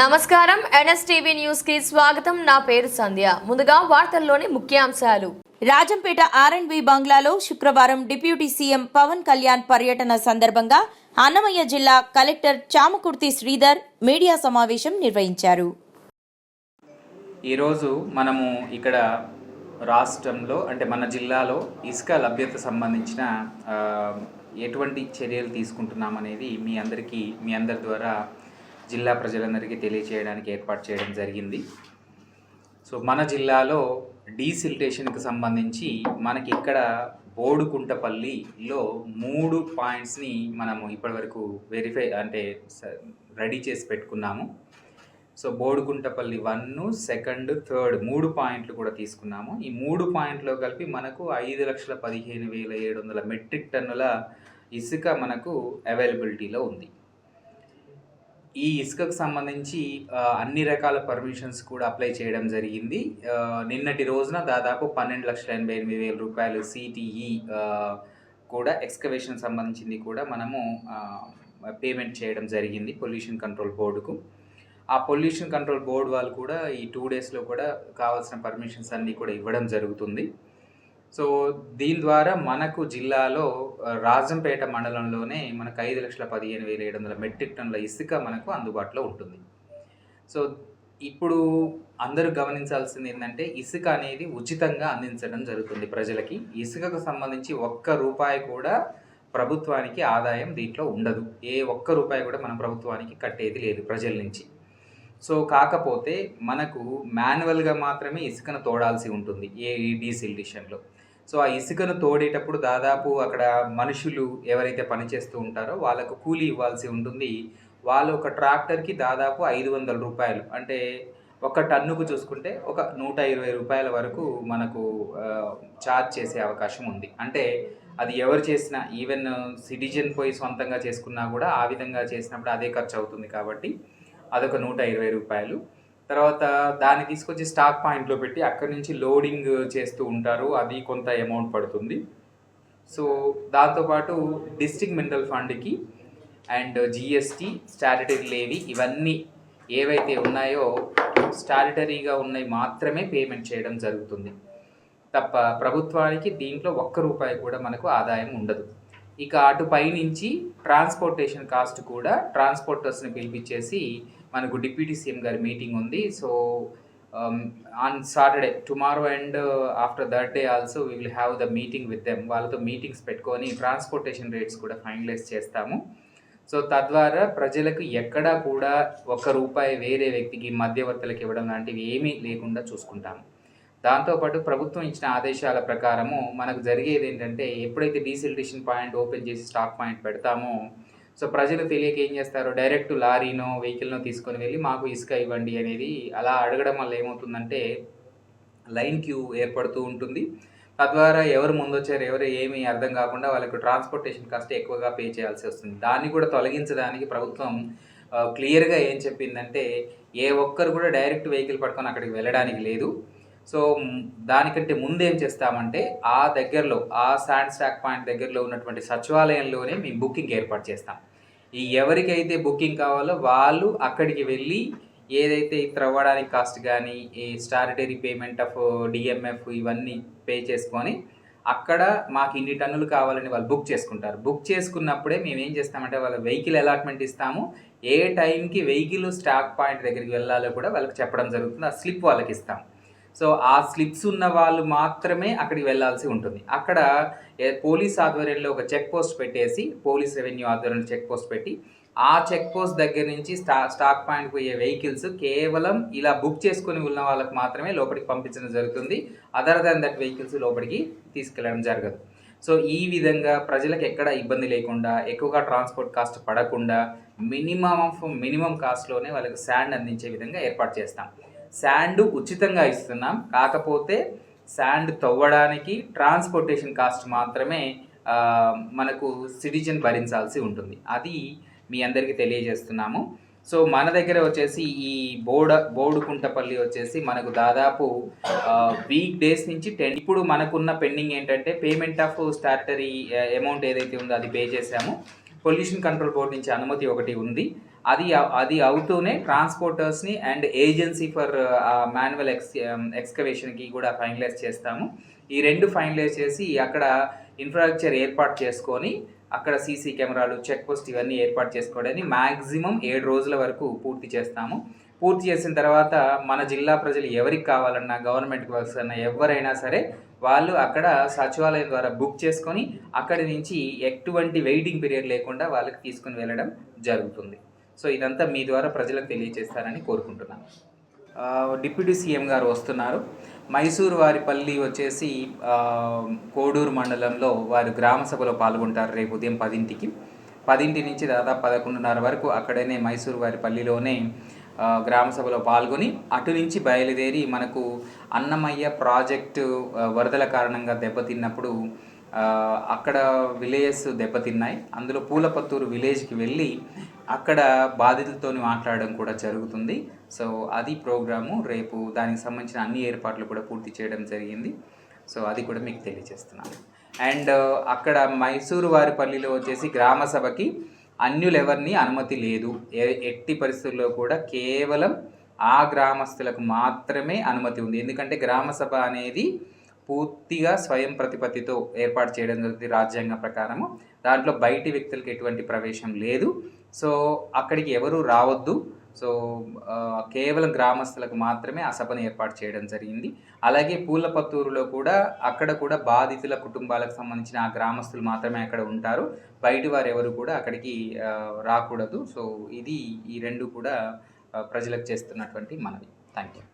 నమస్కారం. ఎన్ఎస్టీవీ న్యూస్కి స్వాగతం. నా పేరు సంధ్య. ముందుగా వార్తల్లోని ముఖ్యాంశాలు. రాజంపేట ఆర్ఎండ్బి బంగ్లాలో శుక్రవారం డిప్యూటీ సీఎం పవన్ కళ్యాణ్ పర్యటన సందర్భంగా అన్నమయ్య జిల్లా కలెక్టర్ చామకుర్తి శ్రీధర్ మీడియా సమావేశం నిర్వహించారు. ఈరోజు మనము ఇక్కడ రాష్ట్రంలో అంటే మన జిల్లాలో ఇసుక లభ్యత సంబంధించిన ఎటువంటి చర్యలు తీసుకుంటున్నాం అనేది మీ అందరికీ మీ అందరి ద్వారా జిల్లా ప్రజలందరికీ తెలియచేయడానికి ఏర్పాటు చేయడం జరిగింది. సో మన జిల్లాలో డీసిల్టేషన్కి సంబంధించి మనకి ఇక్కడ బోడుకుంటపల్లిలో మూడు పాయింట్స్ని మనము ఇప్పటివరకు వెరిఫై అంటే రెడీ చేసి పెట్టుకున్నాము. So Bodukuntapalli one second third మూడు పాయింట్లు కూడా తీసుకున్నాము. ఈ మూడు పాయింట్లో కలిపి మనకు ఐదు లక్షల పదిహేను వేల ఏడు వందల మెట్రిక్ టన్నుల ఇసుక మనకు అవైలబిలిటీలో ఉంది. ఈ ఇసుకకు సంబంధించి అన్ని రకాల పర్మిషన్స్ కూడా అప్లై చేయడం జరిగింది. నిన్నటి రోజున దాదాపు పన్నెండు లక్షల ఎనభై ఎనిమిది వేల రూపాయలు సిటిఈ కూడా ఎక్స్కవేషన్ సంబంధించింది కూడా మనము పేమెంట్ చేయడం జరిగింది పొల్యూషన్ కంట్రోల్ బోర్డుకు. ఆ పొల్యూషన్ కంట్రోల్ బోర్డు వాళ్ళు కూడా ఈ టూ డేస్లో కూడా కావాల్సిన పర్మిషన్స్ అన్నీ కూడా ఇవ్వడం జరుగుతుంది. సో దీని ద్వారా మనకు జిల్లాలో రాజంపేట మండలంలోనే మనకు ఐదు లక్షల పదిహేను వేల ఏడు వందల మెట్రిక్ టన్నుల ఇసుక మనకు అందుబాటులో ఉంటుంది. సో ఇప్పుడు అందరూ గమనించాల్సింది ఏంటంటే ఇసుక అనేది ఉచితంగా అందించడం జరుగుతుంది ప్రజలకి. ఇసుకకు సంబంధించి ఒక్క రూపాయి కూడా ప్రభుత్వానికి ఆదాయం దీంట్లో ఉండదు. ఏ ఒక్క రూపాయి కూడా మన ప్రభుత్వానికి కట్టేది లేదు ప్రజల నుంచి. సో కాకపోతే మనకు మాన్యువల్గా మాత్రమే ఇసుకను తోడాల్సి ఉంటుంది ఏ ఈ డీసిల్టేషన్లో సో ఆ ఇసుకను తోడేటప్పుడు దాదాపు అక్కడ మనుషులు ఎవరైతే పనిచేస్తూ ఉంటారో వాళ్ళకు కూలీ ఇవ్వాల్సి ఉంటుంది. వాళ్ళు ఒక ట్రాక్టర్కి దాదాపు ఐదు వందల రూపాయలు అంటే ఒక టన్నుకు చూసుకుంటే ఒక నూట ఇరవై రూపాయల వరకు మనకు ఛార్జ్ చేసే అవకాశం ఉంది. అంటే అది ఎవరు చేసినా ఈవెన్ సిటిజన్ పోయి సొంతంగా చేసుకున్నా కూడా ఆ విధంగా చేసినప్పుడు అదే ఖర్చు అవుతుంది కాబట్టి అదొక నూట ఇరవై రూపాయలు. తర్వాత దాన్ని తీసుకొచ్చి స్టాక్ పాయింట్లో పెట్టి అక్కడి నుంచి లోడింగ్ చేస్తూ ఉంటారు. అది కొంత అమౌంట్ పడుతుంది. సో దాంతోపాటు డిస్ట్రిక్ట్ మినరల్ ఫండ్కి అండ్ జిఎస్టీ స్టాటటరీ లేవి ఇవన్నీ ఏవైతే ఉన్నాయో స్టాటటరీగా ఉన్నాయి మాత్రమే పేమెంట్ చేయడం జరుగుతుంది. తప్ప ప్రభుత్వానికి దీంట్లో ఒక్క రూపాయి కూడా మనకు ఆదాయం ఉండదు. ఇక అటు పైనుంచి ట్రాన్స్పోర్టేషన్ కాస్ట్ కూడా ట్రాన్స్పోర్టర్స్ని పిలిపించేసి మనకు డిప్యూటీ సీఎం గారి మీటింగ్ ఉంది. So on Saturday tomorrow and after that day also we will have the meeting with them వాళ్ళతో మీటింగ్స్ పెట్టుకొని ట్రాన్స్పోర్టేషన్ రేట్స్ కూడా ఫైనలైజ్ చేస్తాము. సో తద్వారా ప్రజలకు ఎక్కడా కూడా ఒక్క రూపాయి వేరే వ్యక్తికి మధ్యవర్తులకు ఇవ్వడం లాంటివి ఏమీ లేకుండా చూసుకుంటాము. దాంతోపాటు ప్రభుత్వం ఇచ్చిన ఆదేశాల ప్రకారము మనకు జరిగేది ఏంటంటే ఎప్పుడైతే డీసిల్టేషన్ పాయింట్ ఓపెన్ చేసి స్టాక్ పాయింట్ పెడతామో సో ప్రజలు తెలియక ఏం చేస్తారు? డైరెక్ట్ లారీనో వెహికల్నో తీసుకొని వెళ్ళి మాకు ఇసుక ఇవ్వండి అనేది అలా అడగడం వల్ల ఏమవుతుందంటే లైన్ క్యూ ఏర్పడుతూ ఉంటుంది. తద్వారా ఎవరు ముందొచ్చారు ఎవరు ఏమి అర్థం కాకుండా వాళ్ళకు ట్రాన్స్పోర్టేషన్ కాస్ట్ ఎక్కువగా పే చేయాల్సి వస్తుంది. దాన్ని కూడా తొలగించడానికి ప్రభుత్వం క్లియర్గా ఏం చెప్పిందంటే ఏ ఒక్కరు కూడా డైరెక్ట్ వెహికల్ పట్టుకొని అక్కడికి వెళ్ళడానికి లేదు. సో దానికంటే ముందు ఏం చేస్తామంటే ఆ దగ్గరలో ఆ శాండ్ స్టాక్ పాయింట్ దగ్గరలో ఉన్నటువంటి సచివాలయంలోనే మేము బుకింగ్ ఏర్పాటు చేస్తాం. ఈ ఎవరికైతే బుకింగ్ కావాలో వాళ్ళు అక్కడికి వెళ్ళి ఏదైతే త్రవ్వడానికి కాస్ట్ కానీ ఈ స్టారిటరీ పేమెంట్ ఆఫ్ డిఎంఎఫ్ ఇవన్నీ పే చేసుకొని అక్కడ మాకు ఇన్ని టన్నులు కావాలని వాళ్ళు బుక్ చేసుకుంటారు. బుక్ చేసుకున్నప్పుడే మేము ఏం చేస్తామంటే వాళ్ళ వెహికల్ అలాట్మెంట్ ఇస్తాము. ఏ టైంకి వెహికల్ స్టాక్ పాయింట్ దగ్గరికి వెళ్ళాలో కూడా వాళ్ళకి చెప్పడం జరుగుతుంది. ఆ స్లిప్ వాళ్ళకి ఇస్తాం. సో ఆ స్లిప్స్ ఉన్న వాళ్ళు మాత్రమే అక్కడికి వెళ్ళాల్సి ఉంటుంది. అక్కడ పోలీస్ ఆధ్వర్యంలో ఒక చెక్ పోస్ట్ పెట్టేసి పోలీస్ రెవెన్యూ ఆధ్వర్యంలో చెక్ పోస్ట్ పెట్టి ఆ చెక్ పోస్ట్ దగ్గర నుంచి స్టా స్టాక్ పాయింట్ పోయే వెహికల్స్ కేవలం ఇలా బుక్ చేసుకుని ఉన్న వాళ్ళకి మాత్రమే లోపలికి పంపించడం జరుగుతుంది. అదర్ దాన్ దట్ వెహికల్స్ లోపలికి తీసుకెళ్ళడం జరగదు. సో ఈ విధంగా ప్రజలకు ఎక్కడ ఇబ్బంది లేకుండా ఎక్కువగా ట్రాన్స్పోర్ట్ కాస్ట్ పడకుండా మినిమం ఆఫ్ మినిమం కాస్ట్లోనే వాళ్ళకి శాండ్ అందించే విధంగా ఏర్పాటు చేస్తాం. శాండ్ ఉచితంగా ఇస్తున్నాం. కాకపోతే శాండ్ తవ్వడానికి ట్రాన్స్పోర్టేషన్ కాస్ట్ మాత్రమే మనకు సిటిజన్ భరించాల్సి ఉంటుంది. అది మీ అందరికీ తెలియజేస్తున్నాము. సో మన దగ్గర వచ్చేసి ఈ బోడ బోడుకుంటపల్లి వచ్చేసి మనకు దాదాపు వీక్ డేస్ నుంచి టెన్ ఇప్పుడు మనకున్న పెండింగ్ ఏంటంటే పేమెంట్ ఆఫ్ స్టార్టరీ అమౌంట్ ఏదైతే ఉందో అది పే చేసాము పొల్యూషన్ కంట్రోల్ బోర్డు నుంచి అనుమతి ఒకటి ఉంది. అది అది అవుతూనే ట్రాన్స్పోర్టర్స్ని and agency for manual ex ఎక్స్కవేషన్కి కూడా ఫైనలైజ్ చేస్తాము. ఈ రెండు ఫైనలైజ్ చేసి అక్కడ ఇన్ఫ్రాస్ట్రక్చర్ ఏర్పాటు చేసుకొని అక్కడ సీసీ కెమెరాలు చెక్ పోస్ట్ ఇవన్నీ ఏర్పాటు చేసుకోవడానికి మ్యాక్సిమం ఏడు రోజుల వరకు పూర్తి చేస్తాము. పూర్తి చేసిన తర్వాత మన జిల్లా ప్రజలు ఎవరికి కావాలన్నా గవర్నమెంట్ వర్క్స్ అన్నా ఎవరైనా సరే వాళ్ళు అక్కడ సచివాలయం ద్వారా బుక్ చేసుకొని అక్కడి నుంచి ఎటువంటి వెయిటింగ్ పీరియడ్ లేకుండా వాళ్ళకి తీసుకుని వెళ్ళడం జరుగుతుంది. సో ఇదంతా మీ ద్వారా ప్రజలకు తెలియజేస్తారని కోరుకుంటున్నాను. డిప్యూటీ సీఎం గారు వస్తున్నారు. మైసూరు వారిపల్లి వచ్చేసి కోడూరు మండలంలో వారు గ్రామ సభలో పాల్గొంటారు రేపు ఉదయం పదింటికి. పదింటి నుంచి దాదాపు పదకొండున్నర వరకు అక్కడనే మైసూరు వారిపల్లిలోనే గ్రామసభలో గ్రామ సభలో పాల్గొని అటు నుంచి బయలుదేరి మనకు అన్నమయ్య ప్రాజెక్టు వరదల కారణంగా దెబ్బతిన్నప్పుడు అక్కడ విలేజెస్ దెబ్బతిన్నాయి. అందులో పూలపత్తూరు విలేజ్కి వెళ్ళి అక్కడ బాధితులతో మాట్లాడడం కూడా జరుగుతుంది. సో అది ప్రోగ్రాము. రేపు దానికి సంబంధించిన అన్ని ఏర్పాట్లు కూడా పూర్తి చేయడం జరిగింది. సో అది కూడా మీకు తెలియజేస్తున్నాను. అండ్ అక్కడ మైసూరు వారిపల్లిలో వచ్చేసి గ్రామ సభకి అన్యులెవరిని అనుమతి లేదు. ఎట్టి పరిస్థితుల్లో కూడా కేవలం ఆ గ్రామస్తులకు మాత్రమే అనుమతి ఉంది. ఎందుకంటే గ్రామ సభ అనేది పూర్తిగా స్వయం ప్రతిపత్తితో ఏర్పాటు చేయడం జరుగుతుంది రాజ్యాంగం ప్రకారము. దాంట్లో బయటి వ్యక్తులకు ఎటువంటి ప్రవేశం లేదు. సో అక్కడికి ఎవరు రావద్దు. సో కేవలం గ్రామస్తులకు మాత్రమే ఆ సభను ఏర్పాటు చేయడం జరిగింది. అలాగే పూలపత్తూరులో కూడా అక్కడ కూడా బాధితుల కుటుంబాలకు సంబంధించిన ఆ గ్రామస్తులు మాత్రమే అక్కడ ఉంటారు. బయటి వారు ఎవరు కూడా అక్కడికి రాకూడదు. సో ఇది ఈ రెండు కూడా ప్రజలకు చేస్తున్నటువంటి మనవి. Thank you